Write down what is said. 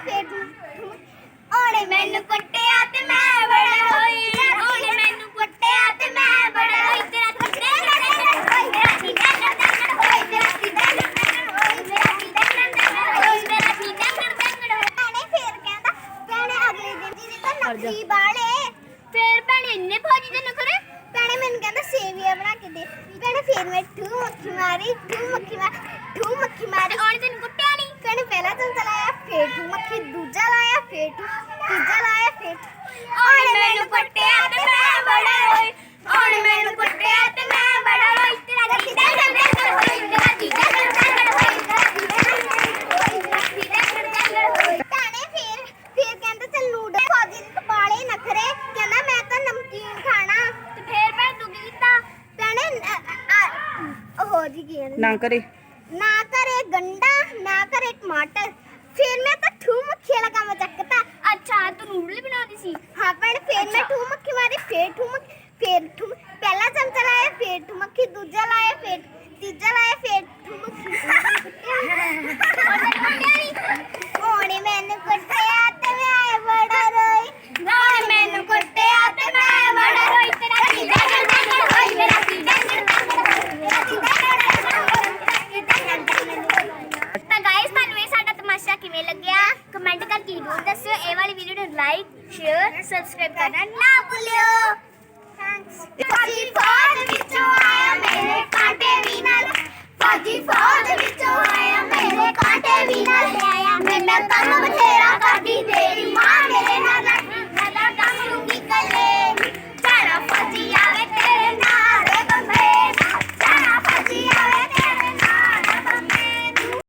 ਫੇਰ ਠੂ ਠੂ ਉਹਨੇ ਮੈਨੂੰ ਕੁੱਟਿਆ ਤੇ ਮੈਂ ਬੜਾ ਹੋਈ ਉਹਨੇ ਮੈਨੂੰ ਕੁੱਟਿਆ ਤੇ ਮੈਂ ਬੜਾ ਹੋਈ ਤੇਰਾ ਕਿੱਡੇ ਹੋਈ ਤੇਰਾ ਕਿੱਡੇ ਹੋਈ ਤੇਰਾ ਕਿੱਡੇ ਹੋਈ ਤੇਰਾ ਕਿੱਡੇ ਹੋਈ ਤੇਰਾ ਕਿੱਡੇ ਭੈਣੇ ਫੇਰ ਕਹਿੰਦਾ ਭੈਣੇ ਅਗਲੇ ਦਿਨ ਜੀ ਤਾਂ ਨਕਲੀ ਬਾਲੇ ਫੇਰ ਭੈਣੇ ਇੰਨੇ ਫੌਜੀ ਦੇ ਨਖਰੇ ਭੈਣੇ ਮੈਨੂੰ ਕਹਿੰਦਾ ਸੇਵੀਆ ਬਣਾ ਕੇ ਦੇ ਭੈਣੇ ਫੇਰ ਮੈਂ ਠੂ ਮੱਖੀ ਮਾਰੀ ਠੂ ਮੱਖੀ ਮਾਰੀ ਠੂ ਮੱਖੀ ਮਾਰੀ ਉਹਨੇ ਤੈਨੂੰ ਕੁੱਟਿਆ ਨਹੀਂ ਭੈਣੇ ਪਹਿਲਾ ਚਮਚਾ ਠੂ ਮੱਖੀ ਦੂਜਾ ਲਾਇਆ ਫੇਰ ਠੂ ਤੀਜਾ ਲਾਇਆ ਫੇਰ ਉਹਨੇ ਮੈਨੂੰ ਕੁੱਟਿਆ ਤੇ ਮੈਂ ਬੜਾ ਰੋਈ। ਉਹਨੇ ਮੈਨੂੰ ਕੁੱਟਿਆ ਤੇ ਮੈਂ ਬੜਾ ਰੋਈ। ਤੇਰਾ ਕਿੱਦਾਂ ਕਰਦਾ ਹੋਈ ਤੇਰਾ ਕਿੱਦਾਂ ਕਰਦਾ ਹੋਈ ਤੇਰਾ ਕਿੱਦਾਂ ਕਰਦਾ ਹੋਈ ਭੈਣੇ ਫੇਰ ਫੇਰ ਕਹਿੰਦਾ ਚੱਲ ਨੂਡਲ ਫੌਜੀ ਦੇ ਬਾਲੇ ਨਖਰੇ। ਕਹਿੰਦਾ ਮੈਂ ਤਾਂ ਨਮਕੀਨ ਖਾਣਾ। ਤੇ ਫੇਰ ਮੈਂ ਤੂੰ। ਕੀ ਕੀਤਾ ਭੈਣੇ ਉਹ ਜੀ ਕਹਿੰਦੇ? ਨਾ ਕਰੇ। ਨਾ ਕਰੇ ਗੰਡਾ ਨਾ ਕਰੇ ਟਮਾਟਰ। ਫਿਰ ਮੈਂ ਤਾਂ ਠੂ ਮੱਖੀ ਵਾਲਾ ਕੰਮ ਚੱਕਤਾ। ਅੱਛਾ ਤੂੰ ਨੂਡਲ ਬਣਾਉਂਦੀ ਸੀ। ਹਾਂ ਪਰ ਫਿਰ ਮੈਂ ਠੂ ਮੱਖੀ ਮਾਰੀ ਫਿਰ ਠੂ ਮੱਖੀ ਫਿਰ ਠੂ ਪਹਿਲਾ ਚਮਚਾ ਲਾਇਆ ਫਿਰ ਠੂ ਮੱਖੀ ਦੂਜਾ ਲਾਇਆ ਫਿਰ ਕਿਵੇਂ ਲੱਗਿਆ? ਕਮੈਂਟ ਕਰਕੇ ਜ਼ਰੂਰ ਦੱਸਿਓ। ਇਹ ਵਾਲੀ ਵੀਡੀਓ ਨੂੰ ਲਾਈਕ ਸ਼ੇਅਰ ਸਬਸਕ੍ਰਾਈਬ ਕਰਨਾ ਨਾ ਭੁੱਲਿਓ। ਥੈਂਕਸ ਫੌਜੀ ਫੌਜ ਵਿੱਚੋਂ ਆਇਆ ਮੇਰੇ ਕਾਂਟੇ ਵੀ ਨਾਲ। ਫੌਜੀ ਫੌਜ